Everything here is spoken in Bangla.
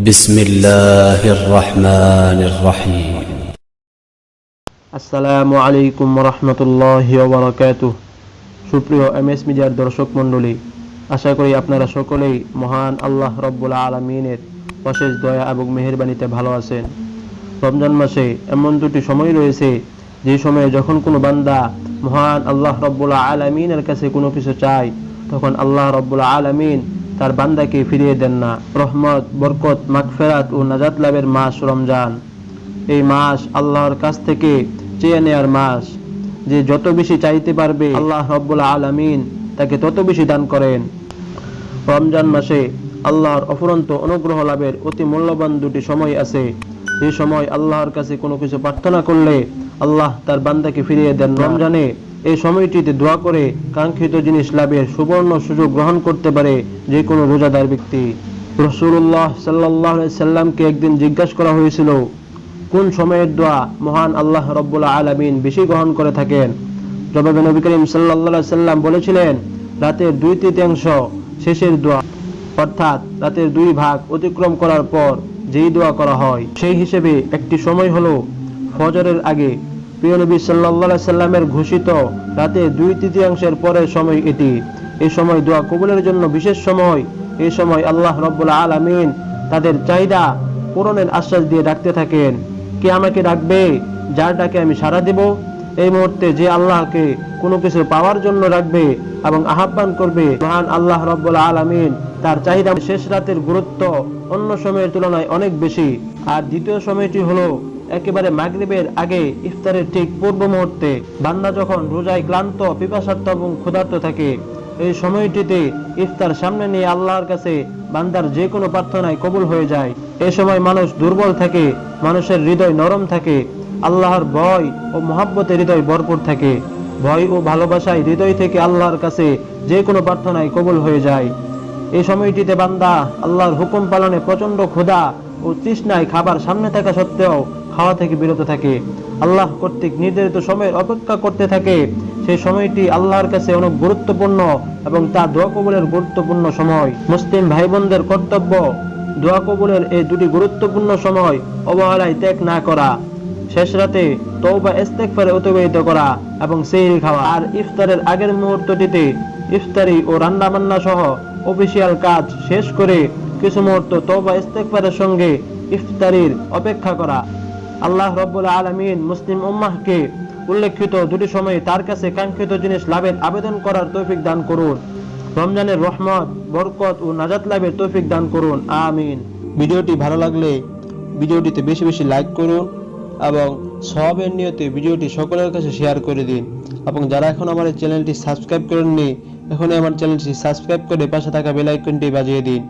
بسم الله الرحمن الرحيم আসসালামু আলাইকুম রহমতুল্লাহ ওবরাকাতু সুপ্রিয় এম এস মিডিয়ার দর্শক মণ্ডলী আশা করি আপনারা সকলেই মহান আল্লাহ রব্বুল আলমিনের অশেষ দয়া এবং মেহেরবানিতে ভালো আছেন রমজান মাসে এমন দুটি সময় রয়েছে যে সময়ে যখন কোনো বান্দা মহান আল্লাহ রব্বুল আলমিনের কাছে কোনো কিছু চায় তখন আল্লাহ রব্বুল আলমিন তার বান্দাকে ফিরিয়ে দেন না। রহমত, বরকত, মাগফেরাত ও নাজাত লাভের মাস রমজান। এই মাস আল্লাহর কাছ থেকে চেয়ে নেয়ার মাস। যে যত বেশি চাইতে পারবে, আল্লাহ রব্বুল আলামিন তাকে তত বেশি দান করেন। রমজান মাসে আল্লাহর অফুরন্ত অনুগ্রহ লাভের অতি মূল্যবান দুটি সময় আছে। যে সময় আল্লাহর কাছে কোনো কিছু প্রার্থনা করলে আল্লাহ তার বান্দাকে ফিরিয়ে দেন। রমজানে এই সময়টিতে দোয়া করে কাঙ্ক্ষিত জিনিস লাভের সুবর্ণ সুযোগ গ্রহণ করতে পারে যে কোনো রোজাদার ব্যক্তি। রসুল্লাহ সাল্লাহ সাল্লামকে একদিন জিজ্ঞাসা করা হয়েছিল, কোন সময়ের দোয়া মহান আল্লাহ রব্বুল আলমিন বেশি গ্রহণ করে থাকেন? জবাবে নবী করিম সাল্লাহ সাল্লাম বলেছিলেন, রাতের দুই তৃতীয়াংশ শেষের দোয়া, অর্থাৎ রাতের দুই ভাগ অতিক্রম করার পর যেই দোয়া করা হয়, সেই হিসেবে একটি সময় হলো ফজরের আগে প্রিয় নবী সাল্লাহ সাল্লামের ঘোষিত রাতে দুই তৃতীয়াংশের পরের সময় এটি। এই সময় দোয়া কবুলের জন্য বিশেষ সময়। এই সময় আল্লাহ রব্বুল আলমিন তাদের চাহিদা পূরণের আশ্বাস দিয়ে ডাকতে থাকেন। কে আমাকে ডাকবে? যার ডাকে আমি সাড়া দেব? এই মুহূর্তে যে আল্লাহকে কোনো কিছু পাওয়ার জন্য রাখবে এবং আহ্বান করবে, মহান আল্লাহ রব্বুল আলমিন তার চাহিদা শেষ রাতের গুরুত্ব অন্য সময়ের তুলনায় অনেক বেশি। আর দ্বিতীয় সময়টি হলো একেবারে মাগরিবের আগে ইফতারের ঠিক পূর্ব মুহূর্তে বান্দা যখন রোজায় ক্লান্ত পিপাসার্থ এবং ক্ষুধার্ত থাকে, এই সময়টিতে ইফতার সামনে নিয়ে আল্লাহর কাছে বান্দার যে কোনো প্রার্থনায় কবুল হয়ে যায়। এ সময় মানুষ দুর্বল থাকে, মানুষের হৃদয় নরম থাকে, আল্লাহর ভয় ও মহাব্বতে হৃদয় ভরপুর থাকে। ভয় ও ভালোবাসায় হৃদয় থেকে আল্লাহর কাছে যে কোনো প্রার্থনায় কবুল হয়ে যায়। এই সময়টিতে বান্দা আল্লাহর হুকুম পালনে প্রচণ্ড ক্ষুধা ও তৃষ্ণায় খাবার সামনে থাকা সত্ত্বেও খাওয়া থেকে বিরত থাকে। আল্লাহ কর্তৃক নির্ধারিত সময়ের অপেক্ষা করতে থাকে। সেই সময়টি আল্লাহর কাছে অনেক গুরুত্বপূর্ণ এবং তা দোয়া কবুলের গুরুত্বপূর্ণ সময়। মুসলিম ভাই বোনদের কর্তব্য দোয়া কবুলের এই দুটি গুরুত্বপূর্ণ সময় অবহেলায় ত্যাগ না করা, শেষ রাতে তৌবা ইস্তেগফারে অতিবাহিত করা এবং সেহরি খাওয়া। আর ইফতারের আগের মুহূর্তটিতে ইফতারি ও রান্না বান্না সহ অফিসিয়াল কাজ শেষ করে কিছু মুহূর্ত তৌবা ইস্তেগফারের সঙ্গে ইফতারির অপেক্ষা করা। আল্লাহ রব্বুল আলমিন মুসলিম উম্মাহকে উল্লেখিত দুটি সময়ে তার কাছে কাঙ্ক্ষিত জিনিস লাভের আবেদন করার তৌফিক দান করুন। রমজানের রহমত, বরকত ও নাজাত লাভের তৌফিক দান করুন। আমিন। ভিডিওটি ভালো লাগলে ভিডিওটিতে বেশি বেশি লাইক করুন এবং সবের নিয়তে ভিডিওটি সকলের কাছে শেয়ার করে দিন। এবং যারা এখন আমার চ্যানেলটি সাবস্ক্রাইব করেননি, এখনই আমার চ্যানেলটি সাবস্ক্রাইব করে পাশে থাকা বেল আইকনটি বাজিয়ে দিন।